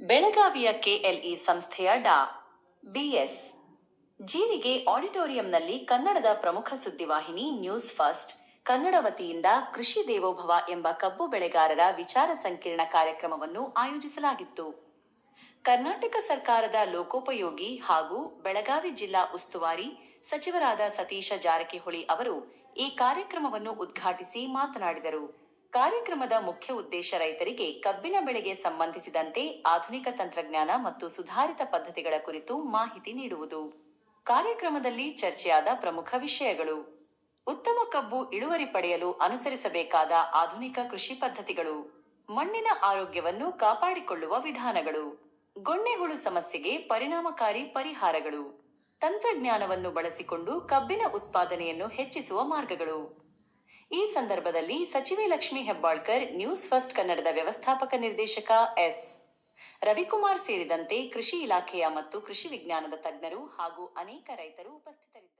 ಬೆಳಗಾವಿಯ ಕೆಎಲ್ಇ ಸಂಸ್ಥೆಯ ಡಾ. ಬಿಎಸ್. ಜೀರಿಗೆ ಆಡಿಟೋರಿಯಂನಲ್ಲಿ ಕನ್ನಡದ ಪ್ರಮುಖ ಸುದ್ದಿವಾಹಿನಿ ನ್ಯೂಸ್ ಫಸ್ಟ್. ಕನ್ನಡ ವತಿಯಿಂದ ಕೃಷಿ ದೇವೋಭವ ಎಂಬ ಕಬ್ಬು ಬೆಳೆಗಾರರ ವಿಚಾರ ಸಂಕಿರಣ ಕಾರ್ಯಕ್ರಮವನ್ನು ಆಯೋಜಿಸಲಾಗಿತ್ತು. ಕರ್ನಾಟಕ ಸರ್ಕಾರದ ಲೋಕೋಪಯೋಗಿ ಹಾಗೂ ಬೆಳಗಾವಿ ಜಿಲ್ಲಾ ಉಸ್ತುವಾರಿ ಸಚಿವರಾದ ಸತೀಶ ಜಾರಕಿಹೊಳಿ ಅವರು ಈ ಕಾರ್ಯಕ್ರಮವನ್ನು ಉದ್ಘಾಟಿಸಿ ಮಾತನಾಡಿದರು. ಕಾರ್ಯಕ್ರಮದ ಮುಖ್ಯ ಉದ್ದೇಶ ರೈತರಿಗೆ ಕಬ್ಬಿನ ಬೆಳೆಗೆ ಸಂಬಂಧಿಸಿದಂತೆ ಆಧುನಿಕ ತಂತ್ರಜ್ಞಾನ ಮತ್ತು ಸುಧಾರಿತ ಪದ್ಧತಿಗಳ ಕುರಿತು ಮಾಹಿತಿ ನೀಡುವುದು. ಕಾರ್ಯಕ್ರಮದಲ್ಲಿ ಚರ್ಚೆಯಾದ ಪ್ರಮುಖ ವಿಷಯಗಳು. ಉತ್ತಮ ಕಬ್ಬು ಇಳುವರಿ ಪಡೆಯಲು ಅನುಸರಿಸಬೇಕಾದ ಆಧುನಿಕ ಕೃಷಿ ಪದ್ಧತಿಗಳು. ಮಣ್ಣಿನ ಆರೋಗ್ಯವನ್ನು ಕಾಪಾಡಿಕೊಳ್ಳುವ ವಿಧಾನಗಳು. ಗೊಣ್ಣೆಹುಳು ಸಮಸ್ಯೆಗೆ ಪರಿಣಾಮಕಾರಿ ಪರಿಹಾರಗಳು. ತಂತ್ರಜ್ಞಾನವನ್ನು ಬಳಸಿಕೊಂಡು ಕಬ್ಬಿನ ಉತ್ಪಾದನೆಯನ್ನು ಹೆಚ್ಚಿಸುವ ಮಾರ್ಗಗಳು. ಈ ಸಂದರ್ಭದಲ್ಲಿ ಸಚಿವೆ ಲಕ್ಷ್ಮಿ ಹೆಬ್ಬಾಳ್ಕರ್ ನ್ಯೂಸ್ ಫಸ್ಟ್ ಕನ್ನಡದ ವ್ಯವಸ್ಥಾಪಕ ನಿರ್ದೇಶಕ ಎಸ್. ರವಿಕುಮಾರ್ ಸೇರಿದಂತೆ ಕೃಷಿ ಇಲಾಖೆಯ ಮತ್ತು ಕೃಷಿ ವಿಜ್ಞಾನದ ತಜ್ಞರು ಹಾಗೂ ಅನೇಕ ರೈತರು ಉಪಸ್ಥಿತರಿದ್ದರು.